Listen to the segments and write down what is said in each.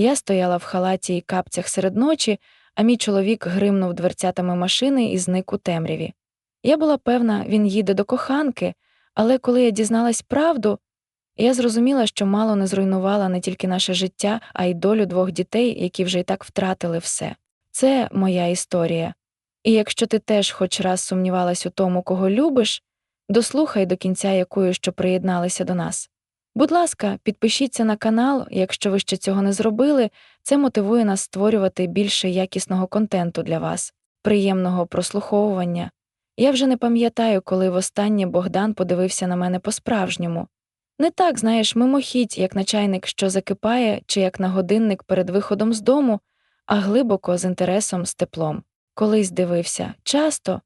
Я стояла в халаті і капцях серед ночі, а мій чоловік гримнув дверцятами машини і зник у темряві. Я була певна, він їде до коханки, але коли я дізналась правду, я зрозуміла, що мало не зруйнувала не тільки наше життя, а й долю двох дітей, які вже й так втратили все. Це моя історія. І якщо ти теж хоч раз сумнівалась у тому, кого любиш, дослухай до кінця якою, що приєдналися до нас. Будь ласка, підпишіться на канал, якщо ви ще цього не зробили, це мотивує нас створювати більше якісного контенту для вас, приємного прослуховування. Я вже не пам'ятаю, коли востаннє Богдан подивився на мене по-справжньому. Не так, знаєш, мимохідь, як на чайник, що закипає, чи як на годинник перед виходом з дому, а глибоко з інтересом, з теплом. Колись дивився, часто.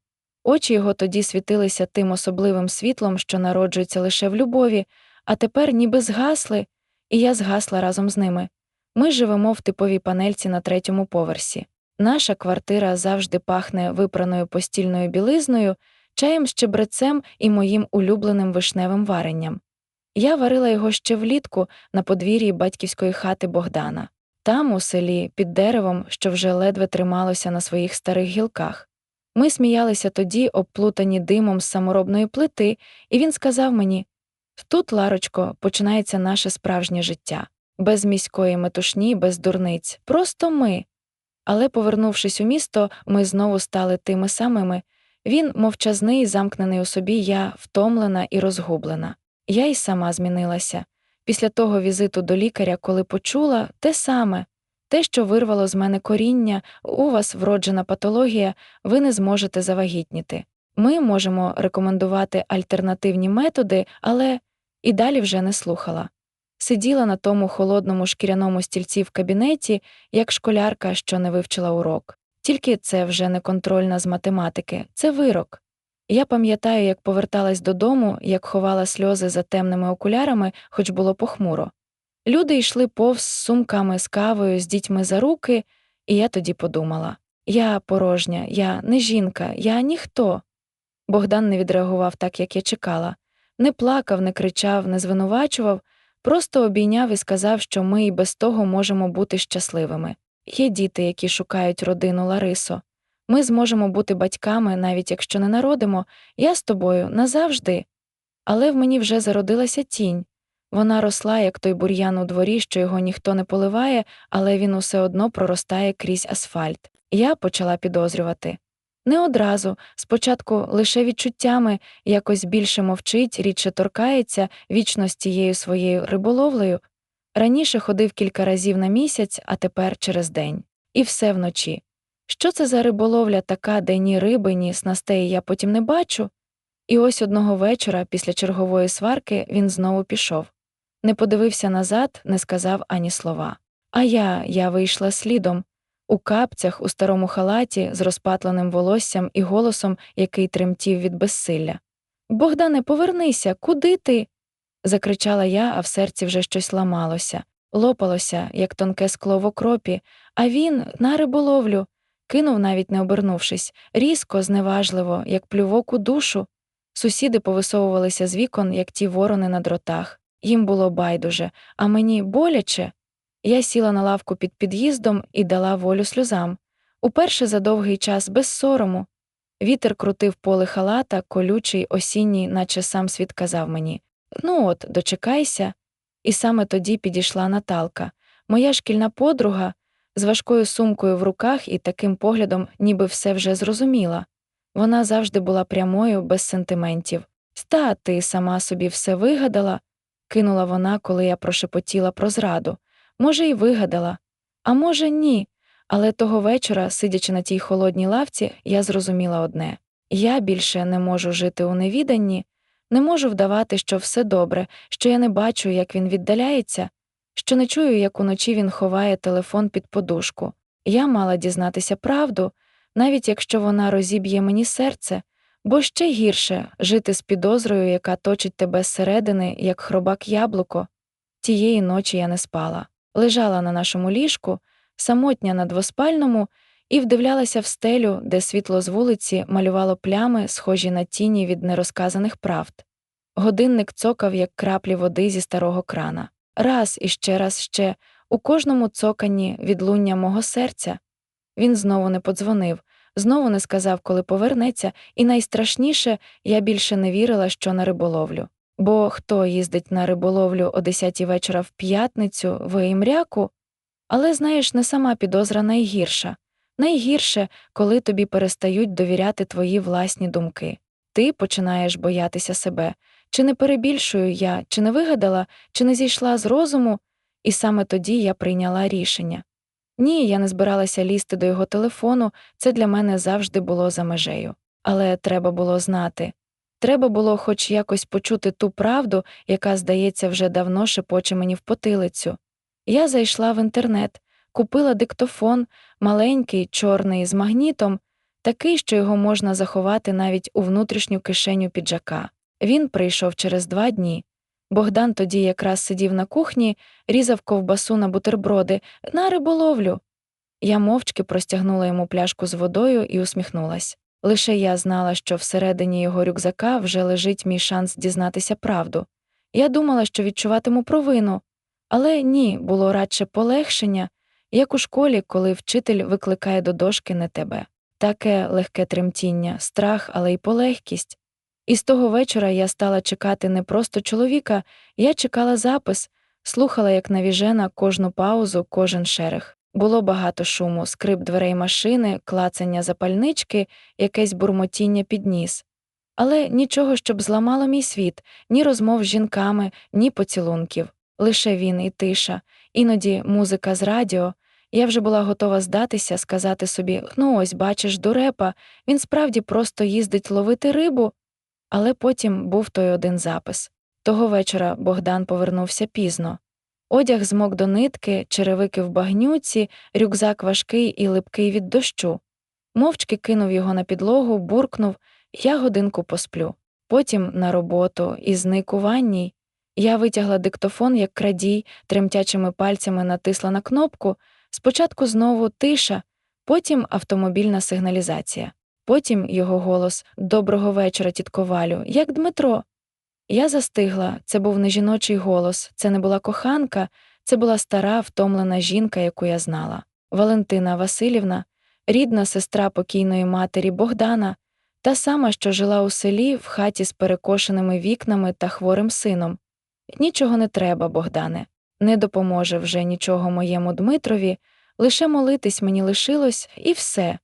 Очі його тоді світилися тим особливим світлом, що народжується лише в любові, а тепер ніби згасли, і я згасла разом з ними. Ми живемо в типовій панельці на третьому поверсі. Наша квартира завжди пахне випраною постільною білизною, чаєм з чебрецем і моїм улюбленим вишневим варенням. Я варила його ще влітку на подвір'ї батьківської хати Богдана, там, у селі, під деревом, що вже ледве трималося на своїх старих гілках. Ми сміялися тоді, обплутані димом з саморобної плити, і він сказав мені тут, Ларочко, починається наше справжнє життя, без міської метушні, без дурниць, просто ми. Але, повернувшись у місто, ми знову стали тими самими. Він мовчазний, замкнений у собі, я втомлена і розгублена. Я й сама змінилася. Після того візиту до лікаря, коли почула те саме, те, що вирвало з мене коріння, у вас вроджена патологія, ви не зможете завагітніти. Ми можемо рекомендувати альтернативні методи, але і далі вже не слухала. Сиділа на тому холодному шкіряному стільці в кабінеті, як школярка, що не вивчила урок. Тільки це вже не контрольна з математики, це вирок. Я пам'ятаю, як поверталась додому, як ховала сльози за темними окулярами, хоч було похмуро. Люди йшли повз сумками, з кавою, з дітьми за руки, і я тоді подумала я порожня, я не жінка, я ніхто. Богдан не відреагував так, як я чекала, не плакав, не кричав, не звинувачував, просто обійняв і сказав, що ми і без того можемо бути щасливими. Є діти, які шукають родину Ларисо. Ми зможемо бути батьками, навіть якщо не народимо, я з тобою назавжди. Але в мені вже зародилася тінь. Вона росла, як той бур'ян у дворі, що його ніхто не поливає, але він усе одно проростає крізь асфальт. Я почала підозрювати. Не одразу, спочатку лише відчуттями якось більше мовчить, рідше торкається вічно з тією своєю риболовлею. Раніше ходив кілька разів на місяць, а тепер через день. І все вночі. Що це за риболовля така, де ні риби, ні снастей я потім не бачу? І ось одного вечора, після чергової сварки, він знову пішов. Не подивився назад, не сказав ані слова. А я, я вийшла слідом, у капцях, у старому халаті, з розпатленим волоссям і голосом, який тремтів від безсилля. Богдане, повернися, куди ти? закричала я, а в серці вже щось ламалося, лопалося, як тонке скло в окропі, а він на риболовлю кинув, навіть не обернувшись, різко, зневажливо, як плювок у душу. Сусіди повисовувалися з вікон, як ті ворони на дротах. Їм було байдуже, а мені боляче. Я сіла на лавку під під'їздом і дала волю сльозам. Уперше за довгий час без сорому. Вітер крутив поле халата, колючий, осінній, наче сам світ казав мені Ну от, дочекайся. І саме тоді підійшла Наталка, моя шкільна подруга, з важкою сумкою в руках і таким поглядом, ніби все вже зрозуміла. Вона завжди була прямою, без сентиментів. Ста, ти сама собі все вигадала, кинула вона, коли я прошепотіла про зраду. Може, і вигадала, а може, ні. Але того вечора, сидячи на тій холодній лавці, я зрозуміла одне я більше не можу жити у невіданні, не можу вдавати, що все добре, що я не бачу, як він віддаляється, що не чую, як уночі він ховає телефон під подушку. Я мала дізнатися правду, навіть якщо вона розіб'є мені серце, бо ще гірше жити з підозрою, яка точить тебе зсередини, як хробак яблуко. Тієї ночі я не спала, лежала на нашому ліжку, самотня на двоспальному, і вдивлялася в стелю, де світло з вулиці малювало плями, схожі на тіні від нерозказаних правд. Годинник цокав, як краплі води зі старого крана. Раз і ще раз ще у кожному цоканні відлуння мого серця. Він знову не подзвонив, знову не сказав, коли повернеться, і найстрашніше я більше не вірила, що на риболовлю. Бо хто їздить на риболовлю о 10 вечора в п'ятницю в Імряку? Але знаєш, не сама підозра найгірша. Найгірше, коли тобі перестають довіряти твої власні думки. Ти починаєш боятися себе. Чи не перебільшую я, чи не вигадала, чи не зійшла з розуму, і саме тоді я прийняла рішення. Ні, я не збиралася лізти до його телефону, це для мене завжди було за межею. Але треба було знати. Треба було хоч якось почути ту правду, яка, здається, вже давно шепоче мені в потилицю. Я зайшла в інтернет, купила диктофон, маленький, чорний, з магнітом, такий, що його можна заховати навіть у внутрішню кишеню піджака. Він прийшов через два дні. Богдан тоді якраз сидів на кухні, різав ковбасу на бутерброди, на риболовлю. Я мовчки простягнула йому пляшку з водою і усміхнулась. Лише я знала, що всередині його рюкзака вже лежить мій шанс дізнатися правду. Я думала, що відчуватиму провину, але ні, було радше полегшення, як у школі, коли вчитель викликає до дошки не тебе. Таке легке тремтіння, страх, але й полегкість. І з того вечора я стала чекати не просто чоловіка, я чекала запис, слухала, як навіжена кожну паузу, кожен шерех. Було багато шуму, скрип дверей машини, клацання запальнички, якесь бурмотіння під ніс. Але нічого, щоб зламало мій світ, ні розмов з жінками, ні поцілунків. Лише він і тиша, іноді музика з радіо. Я вже була готова здатися, сказати собі ну ось, бачиш, дурепа, він справді просто їздить ловити рибу. Але потім був той один запис. Того вечора Богдан повернувся пізно. Одяг змок до нитки, черевики в багнюці, рюкзак важкий і липкий від дощу. Мовчки кинув його на підлогу, буркнув Я годинку посплю. Потім на роботу і зник у ванній. Я витягла диктофон, як крадій, тремтячими пальцями натисла на кнопку. Спочатку знову тиша, потім автомобільна сигналізація. Потім його голос Доброго вечора, тітко Валю, як Дмитро. Я застигла, це був не жіночий голос, це не була коханка, це була стара, втомлена жінка, яку я знала. Валентина Васильівна, рідна сестра покійної матері Богдана, та сама, що жила у селі в хаті з перекошеними вікнами та хворим сином. Нічого не треба, Богдане, не допоможе вже нічого моєму Дмитрові, лише молитись мені лишилось, і все.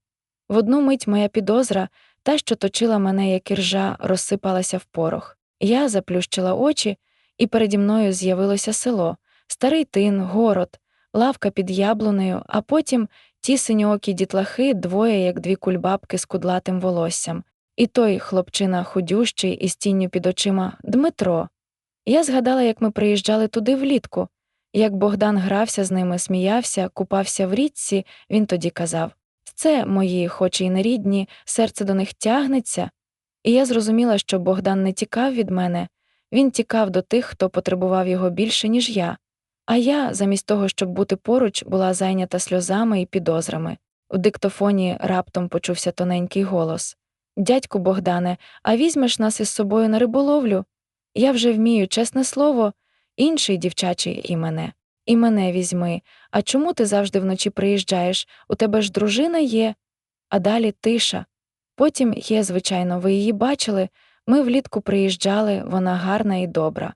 В одну мить моя підозра, та, що точила мене, як іржа, розсипалася в порох. Я заплющила очі, і переді мною з'явилося село, старий тин, город, лавка під яблунею, а потім ті синьоокі дітлахи, двоє, як дві кульбабки з кудлатим волоссям, і той хлопчина худющий із тінню під очима Дмитро. Я згадала, як ми приїжджали туди влітку, як Богдан грався з ними, сміявся, купався в річці, він тоді казав це мої, хоч і не рідні, серце до них тягнеться. І я зрозуміла, що Богдан не тікав від мене, він тікав до тих, хто потребував його більше, ніж я. А я, замість того, щоб бути поруч, була зайнята сльозами і підозрами. У диктофоні раптом почувся тоненький голос Дядьку Богдане, а візьмеш нас із собою на риболовлю? Я вже вмію, чесне слово, інший дівчачий і мене. І мене візьми. А чому ти завжди вночі приїжджаєш? У тебе ж дружина є. А далі тиша. Потім є, звичайно, ви її бачили. Ми влітку приїжджали, вона гарна і добра.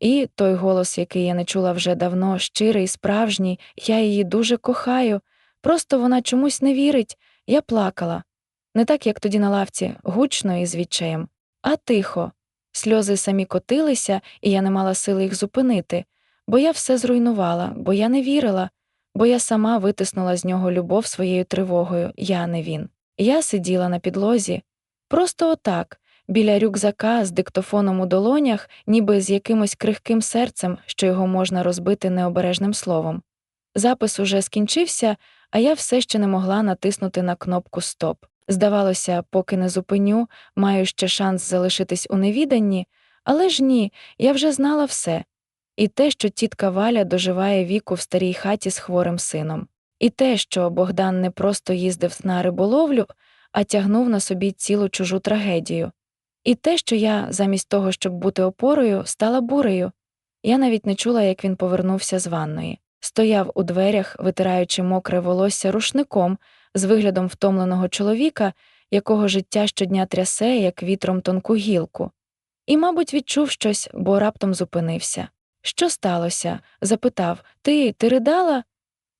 І той голос, який я не чула вже давно, щирий, справжній, я її дуже кохаю. Просто вона чомусь не вірить. Я плакала. Не так, як тоді на лавці, гучно і з відчаєм, а тихо. Сльози самі котилися, і я не мала сили їх зупинити, бо я все зруйнувала, бо я не вірила, бо я сама витиснула з нього любов своєю тривогою, я не він. Я сиділа на підлозі, просто отак, біля рюкзака з диктофоном у долонях, ніби з якимось крихким серцем, що його можна розбити необережним словом. Запис уже скінчився, а я все ще не могла натиснути на кнопку Стоп. Здавалося, поки не зупиню, маю ще шанс залишитись у невіданні, але ж ні, я вже знала все. І те, що тітка Валя доживає віку в старій хаті з хворим сином, і те, що Богдан не просто їздив на риболовлю, а тягнув на собі цілу чужу трагедію, і те, що я, замість того, щоб бути опорою, стала бурею. Я навіть не чула, як він повернувся з ванної. стояв у дверях, витираючи мокре волосся рушником з виглядом втомленого чоловіка, якого життя щодня трясе, як вітром тонку гілку. І, мабуть, відчув щось, бо раптом зупинився. Що сталося? запитав Ти, ти ридала?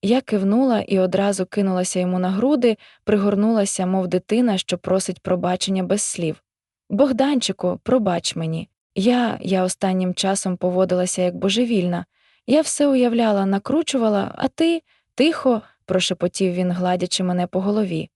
Я кивнула і одразу кинулася йому на груди, пригорнулася, мов дитина, що просить пробачення без слів. Богданчику, пробач мені. Я, я останнім часом поводилася як божевільна. Я все уявляла, накручувала, а ти тихо, прошепотів він, гладячи мене по голові.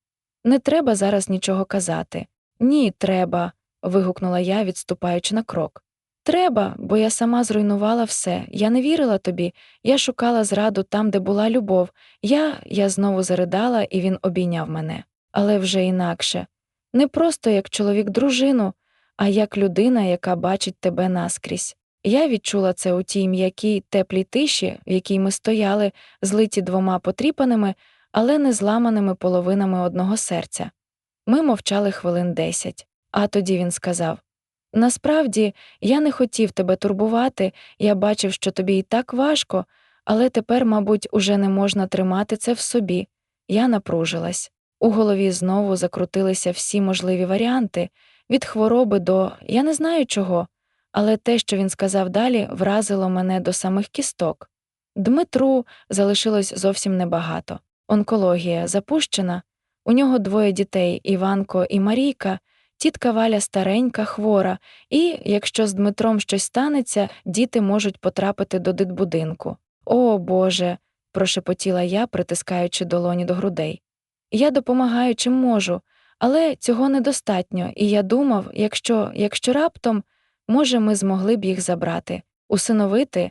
Не треба зараз нічого казати. Ні, треба. вигукнула я, відступаючи на крок. Треба, бо я сама зруйнувала все. Я не вірила тобі, я шукала зраду там, де була любов. Я я знову заридала, і він обійняв мене. Але вже інакше. Не просто як чоловік дружину, а як людина, яка бачить тебе наскрізь. Я відчула це у тій м'якій теплій тиші, в якій ми стояли, злиті двома потріпаними, але не зламаними половинами одного серця. Ми мовчали хвилин десять, а тоді він сказав Насправді, я не хотів тебе турбувати, я бачив, що тобі і так важко, але тепер, мабуть, уже не можна тримати це в собі. Я напружилась. У голові знову закрутилися всі можливі варіанти від хвороби до я не знаю чого, але те, що він сказав далі, вразило мене до самих кісток. Дмитру залишилось зовсім небагато. Онкологія запущена, у нього двоє дітей Іванко і Марійка. Тітка Валя старенька, хвора, і, якщо з Дмитром щось станеться, діти можуть потрапити до дитбудинку. О Боже. прошепотіла я, притискаючи долоні до грудей. Я допомагаю чим можу, але цього недостатньо, і я думав, якщо, якщо раптом, може, ми змогли б їх забрати, усиновити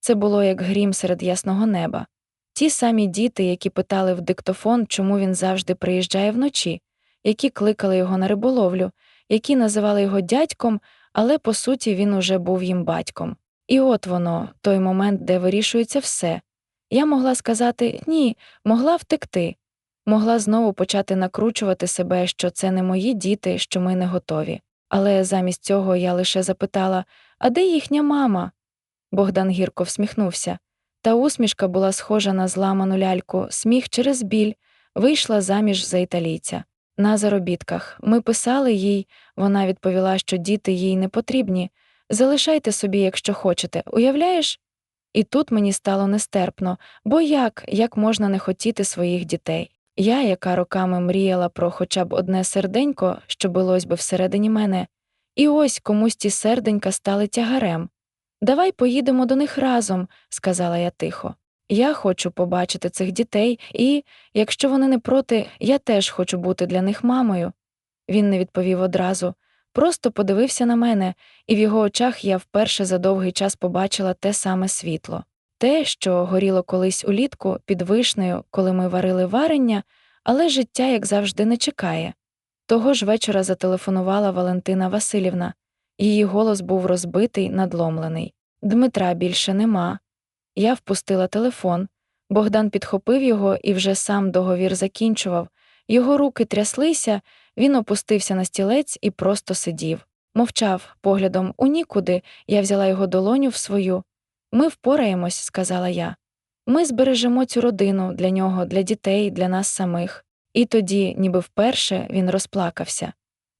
це було як грім серед ясного неба. Ті самі діти, які питали в диктофон, чому він завжди приїжджає вночі які кликали його на риболовлю, які називали його дядьком, але по суті він уже був їм батьком. І от воно, той момент, де вирішується все. Я могла сказати ні, могла втекти, могла знову почати накручувати себе, що це не мої діти, що ми не готові. Але замість цього я лише запитала А де їхня мама? Богдан гірко всміхнувся. Та усмішка була схожа на зламану ляльку, сміх через біль, вийшла заміж за італійця. На заробітках ми писали їй, вона відповіла, що діти їй не потрібні. Залишайте собі, якщо хочете, уявляєш? І тут мені стало нестерпно, бо як, як можна не хотіти своїх дітей? Я, яка роками мріяла про хоча б одне серденько, що билось би всередині мене, і ось комусь ті серденька стали тягарем. Давай поїдемо до них разом, сказала я тихо. Я хочу побачити цих дітей, і, якщо вони не проти, я теж хочу бути для них мамою. Він не відповів одразу, просто подивився на мене, і в його очах я вперше за довгий час побачила те саме світло. Те, що горіло колись улітку під вишнею, коли ми варили варення, але життя, як завжди, не чекає. Того ж вечора зателефонувала Валентина Васильівна. Її голос був розбитий, надломлений. Дмитра більше нема. Я впустила телефон. Богдан підхопив його і вже сам договір закінчував. Його руки тряслися, він опустився на стілець і просто сидів. Мовчав поглядом у нікуди, я взяла його долоню в свою. Ми впораємось, сказала я. Ми збережемо цю родину для нього, для дітей, для нас самих. І тоді, ніби вперше, він розплакався.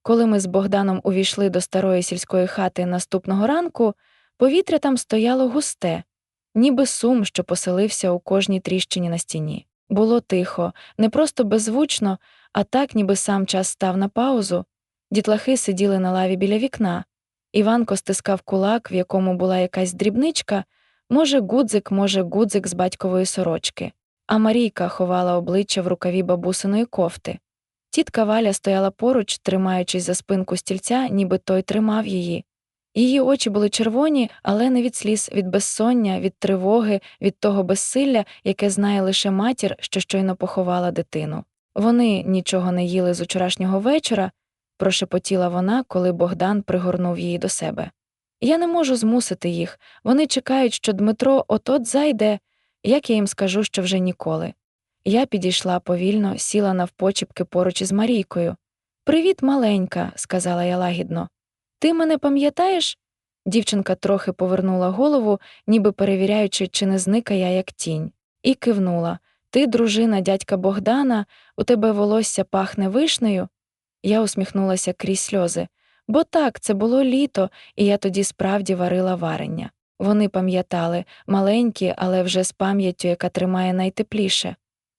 Коли ми з Богданом увійшли до старої сільської хати наступного ранку, повітря там стояло густе ніби сум, що поселився у кожній тріщині на стіні. Було тихо, не просто беззвучно, а так, ніби сам час став на паузу. Дітлахи сиділи на лаві біля вікна. Іванко стискав кулак, в якому була якась дрібничка, може, гудзик, може, гудзик з батькової сорочки, а Марійка ховала обличчя в рукаві бабусиної кофти. Тітка Валя стояла поруч, тримаючись за спинку стільця, ніби той тримав її. Її очі були червоні, але не від сліз, від безсоння, від тривоги, від того безсилля, яке знає лише матір, що щойно поховала дитину. Вони нічого не їли з учорашнього вечора, прошепотіла вона, коли Богдан пригорнув її до себе. Я не можу змусити їх. Вони чекають, що Дмитро от-от зайде, як я їм скажу, що вже ніколи. Я підійшла повільно, сіла навпочіпки поруч із Марійкою. Привіт, маленька, сказала я лагідно. Ти мене пам'ятаєш? Дівчинка трохи повернула голову, ніби перевіряючи, чи не зника я як тінь. і кивнула. Ти, дружина дядька Богдана, у тебе волосся пахне вишнею? Я усміхнулася крізь сльози. Бо так, це було літо, і я тоді справді варила варення. Вони пам'ятали, маленькі, але вже з пам'яттю, яка тримає найтепліше.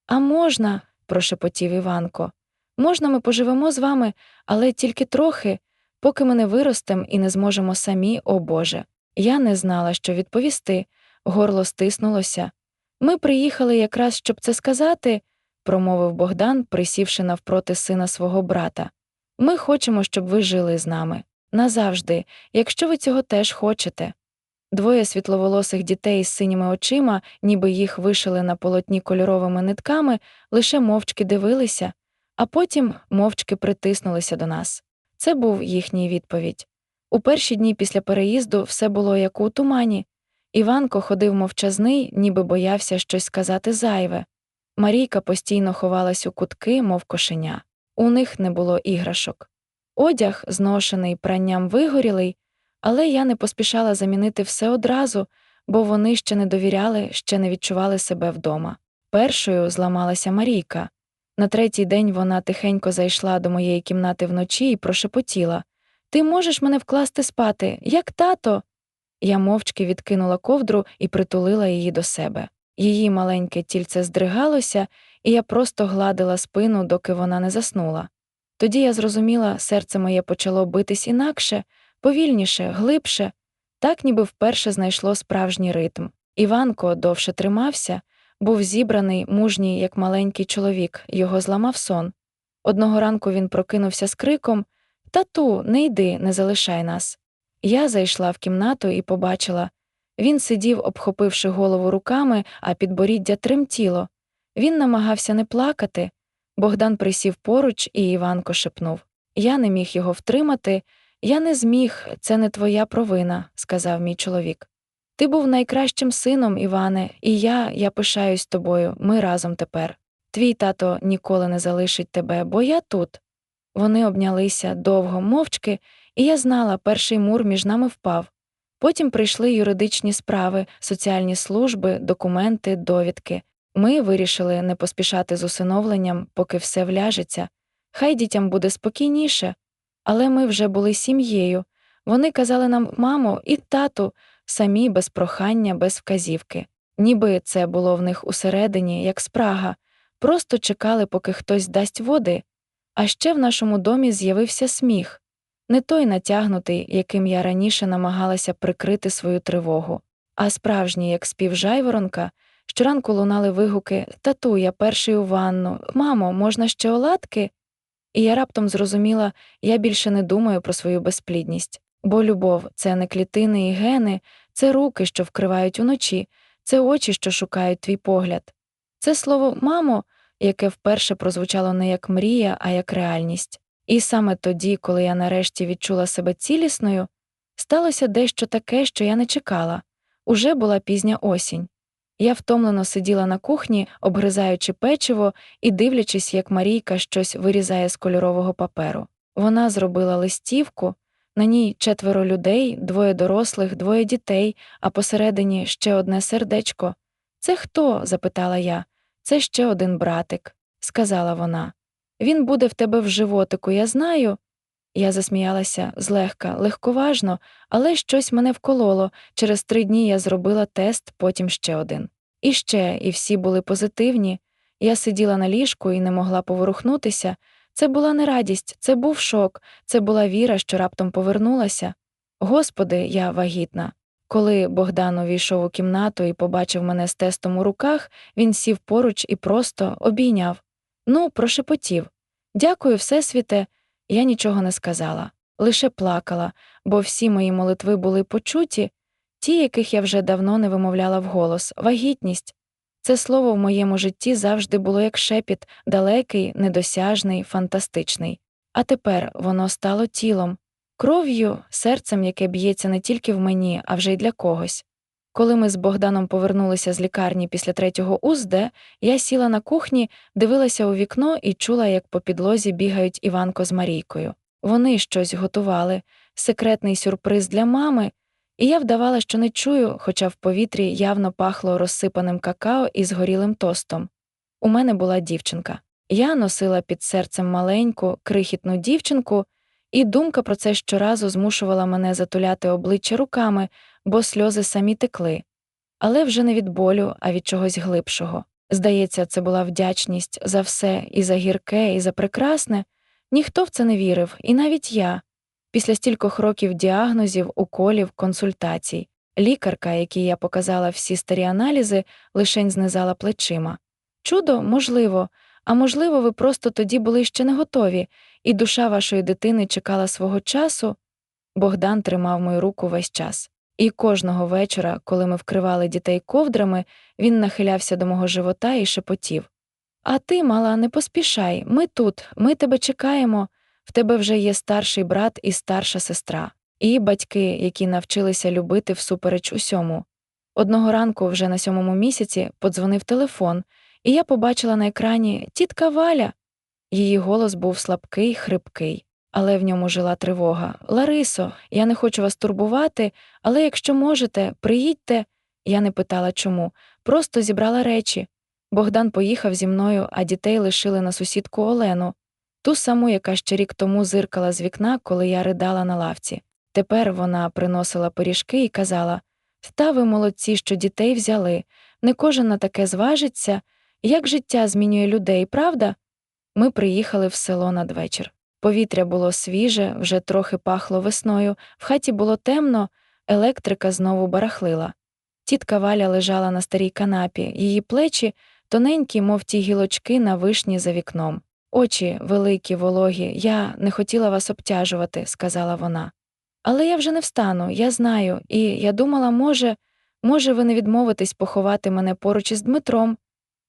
А можна, прошепотів Іванко. Можна, ми поживемо з вами, але тільки трохи, поки ми не виростем і не зможемо самі, о Боже. Я не знала, що відповісти, горло стиснулося. Ми приїхали якраз, щоб це сказати, промовив Богдан, присівши навпроти сина свого брата. Ми хочемо, щоб ви жили з нами. Назавжди, якщо ви цього теж хочете. Двоє світловолосих дітей з синіми очима, ніби їх вишили на полотні кольоровими нитками, лише мовчки дивилися, а потім мовчки притиснулися до нас. Це був їхній відповідь. У перші дні після переїзду все було як у тумані. Іванко ходив мовчазний, ніби боявся щось сказати зайве. Марійка постійно ховалась у кутки, мов кошеня. У них не було іграшок. Одяг, зношений пранням вигорілий, але я не поспішала замінити все одразу, бо вони ще не довіряли, ще не відчували себе вдома. Першою зламалася Марійка. На третій день вона тихенько зайшла до моєї кімнати вночі і прошепотіла Ти можеш мене вкласти спати, як тато. Я мовчки відкинула ковдру і притулила її до себе. Її маленьке тільце здригалося, і я просто гладила спину, доки вона не заснула. Тоді я зрозуміла, серце моє почало битись інакше, повільніше, глибше, так ніби вперше знайшло справжній ритм. Іванко довше тримався, був зібраний, мужній, як маленький чоловік, його зламав сон. Одного ранку він прокинувся з криком Тату, не йди, не залишай нас. Я зайшла в кімнату і побачила. Він сидів, обхопивши голову руками, а підборіддя тремтіло. Він намагався не плакати. Богдан присів поруч, і Іванко шепнув Я не міг його втримати, я не зміг, це не твоя провина, сказав мій чоловік. Ти був найкращим сином, Іване, і я, я пишаюсь тобою, ми разом тепер. Твій тато ніколи не залишить тебе, бо я тут. Вони обнялися довго, мовчки, і я знала, перший мур між нами впав. Потім прийшли юридичні справи, соціальні служби, документи, довідки. Ми вирішили не поспішати з усиновленням, поки все вляжеться. Хай дітям буде спокійніше. Але ми вже були сім'єю. Вони казали нам мамо і тату, самі без прохання, без вказівки. Ніби це було в них усередині, як спрага, просто чекали, поки хтось дасть води. А ще в нашому домі з'явився сміх не той натягнутий, яким я раніше намагалася прикрити свою тривогу, а справжній, як спів жайворонка, щоранку лунали вигуки Тату, я перший у ванну, мамо, можна ще оладки? І я раптом зрозуміла, я більше не думаю про свою безплідність, бо любов це не клітини і гени, це руки, що вкривають уночі, це очі, що шукають твій погляд. Це слово мамо, яке вперше прозвучало не як мрія, а як реальність. І саме тоді, коли я нарешті відчула себе цілісною, сталося дещо таке, що я не чекала. Уже була пізня осінь. Я втомлено сиділа на кухні, обгризаючи печиво і дивлячись, як Марійка щось вирізає з кольорового паперу. Вона зробила листівку, на ній четверо людей, двоє дорослих, двоє дітей, а посередині ще одне сердечко. Це хто? запитала я. Це ще один братик, сказала вона. Він буде в тебе в животику, я знаю. Я засміялася злегка, легковажно, але щось мене вкололо. Через три дні я зробила тест, потім ще один. І ще, і всі були позитивні. Я сиділа на ліжку і не могла поворухнутися. Це була не радість, це був шок, це була віра, що раптом повернулася. Господи, я вагітна. Коли Богдан увійшов у кімнату і побачив мене з тестом у руках, він сів поруч і просто обійняв. Ну, прошепотів. Дякую, Всесвіте. Я нічого не сказала, лише плакала, бо всі мої молитви були почуті, ті, яких я вже давно не вимовляла вголос, вагітність. Це слово в моєму житті завжди було як шепіт, далекий, недосяжний, фантастичний. А тепер воно стало тілом, кров'ю, серцем, яке б'ється не тільки в мені, а вже й для когось. Коли ми з Богданом повернулися з лікарні після третього УЗД, я сіла на кухні, дивилася у вікно і чула, як по підлозі бігають Іванко з Марійкою. Вони щось готували, секретний сюрприз для мами, І я вдавала, що не чую, хоча в повітрі явно пахло розсипаним какао і згорілим тостом. У мене була дівчинка. Я носила під серцем маленьку, крихітну дівчинку, і думка про це щоразу змушувала мене затуляти обличчя руками, бо сльози самі текли. Але вже не від болю, а від чогось глибшого. Здається, це була вдячність за все і за гірке, і за прекрасне. Ніхто в це не вірив, і навіть я. Після стількох років діагнозів, уколів, консультацій, лікарка, якій я показала всі старі аналізи, лишень знизала плечима. Чудо, можливо, а можливо, ви просто тоді були ще не готові, і душа вашої дитини чекала свого часу. Богдан тримав мою руку весь час. І кожного вечора, коли ми вкривали дітей ковдрами, він нахилявся до мого живота і шепотів А ти, мала, не поспішай, ми тут, ми тебе чекаємо. В тебе вже є старший брат і старша сестра, і батьки, які навчилися любити всупереч усьому. Одного ранку, вже на сьомому місяці, подзвонив телефон, і я побачила на екрані тітка Валя. Її голос був слабкий, хрипкий, але в ньому жила тривога. Ларисо, я не хочу вас турбувати, але якщо можете, приїдьте. Я не питала чому, просто зібрала речі. Богдан поїхав зі мною, а дітей лишили на сусідку Олену, ту саму, яка ще рік тому зиркала з вікна, коли я ридала на лавці. Тепер вона приносила пиріжки і казала Та ви молодці, що дітей взяли. Не кожен на таке зважиться. Як життя змінює людей, правда? Ми приїхали в село надвечір. Повітря було свіже, вже трохи пахло весною, в хаті було темно, електрика знову барахлила. Тітка Валя лежала на старій канапі, її плечі тоненькі, мов ті гілочки на вишні за вікном. Очі великі, вологі, я не хотіла вас обтяжувати, сказала вона. Але я вже не встану, я знаю, і я думала, може, може, ви не відмовитесь поховати мене поруч із Дмитром.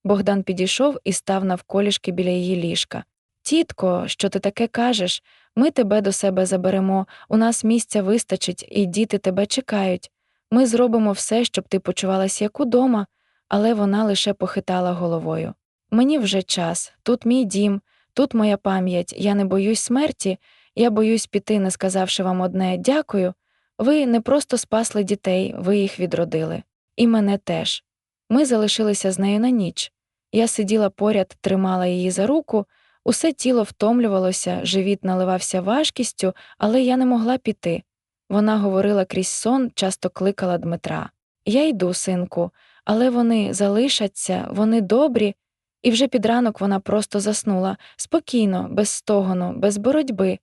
Богдан підійшов і став навколішки біля її ліжка. Тітко, що ти таке кажеш? Ми тебе до себе заберемо, у нас місця вистачить, і діти тебе чекають. Ми зробимо все, щоб ти почувалась як удома, але вона лише похитала головою. Мені вже час, тут мій дім, тут моя пам'ять, я не боюсь смерті, я боюсь піти, не сказавши вам одне дякую. Ви не просто спасли дітей, ви їх відродили. І мене теж. Ми залишилися з нею на ніч. Я сиділа поряд, тримала її за руку, усе тіло втомлювалося, живіт наливався важкістю, але я не могла піти. Вона говорила крізь сон, часто кликала Дмитра. Я йду, синку, але вони залишаться, вони добрі. І вже під ранок вона просто заснула спокійно, без стогону, без боротьби.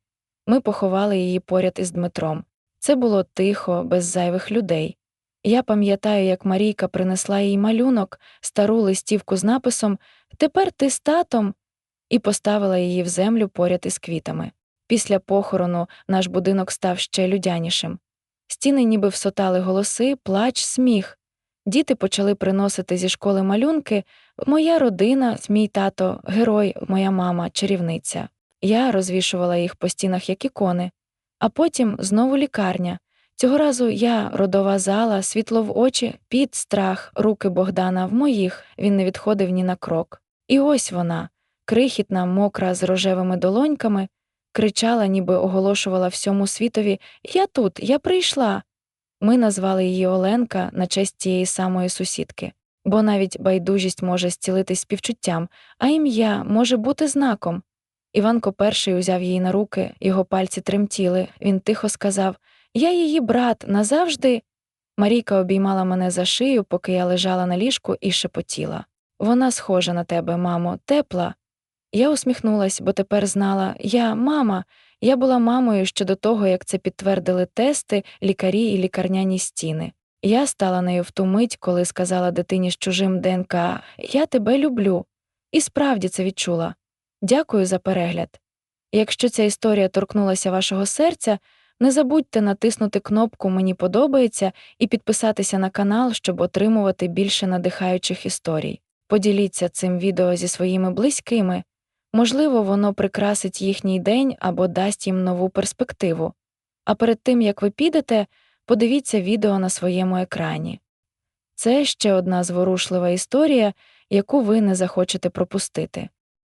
Ми поховали її поряд із Дмитром. Це було тихо, без зайвих людей. Я пам'ятаю, як Марійка принесла їй малюнок, стару листівку з написом Тепер ти з татом і поставила її в землю поряд із квітами. Після похорону наш будинок став ще людянішим. Стіни ніби всотали голоси, плач, сміх. Діти почали приносити зі школи малюнки Моя родина, мій тато, герой, моя мама, чарівниця. Я розвішувала їх по стінах як ікони, а потім знову лікарня. Цього разу я, родова зала, світло в очі, під страх, руки Богдана в моїх, він не відходив ні на крок. І ось вона, крихітна, мокра, з рожевими долоньками, кричала, ніби оголошувала всьому світові Я тут, я прийшла. Ми назвали її Оленка на честь тієї самої сусідки, бо навіть байдужість може зцілитись співчуттям, а ім'я може бути знаком. Іванко перший узяв її на руки, його пальці тремтіли, він тихо сказав Я її брат назавжди. Марійка обіймала мене за шию, поки я лежала на ліжку і шепотіла. Вона схожа на тебе, мамо, тепла. Я усміхнулась, бо тепер знала я мама, я була мамою ще до того, як це підтвердили тести, лікарі і лікарняні стіни. Я стала нею в ту мить, коли сказала дитині з чужим ДНК Я тебе люблю. І справді це відчула. Дякую за перегляд. Якщо ця історія торкнулася вашого серця, не забудьте натиснути кнопку Мені подобається і підписатися на канал, щоб отримувати більше надихаючих історій. Поділіться цим відео зі своїми близькими. Можливо, воно прикрасить їхній день або дасть їм нову перспективу. А перед тим як ви підете, подивіться відео на своєму екрані. Це ще одна зворушлива історія, яку ви не захочете пропустити.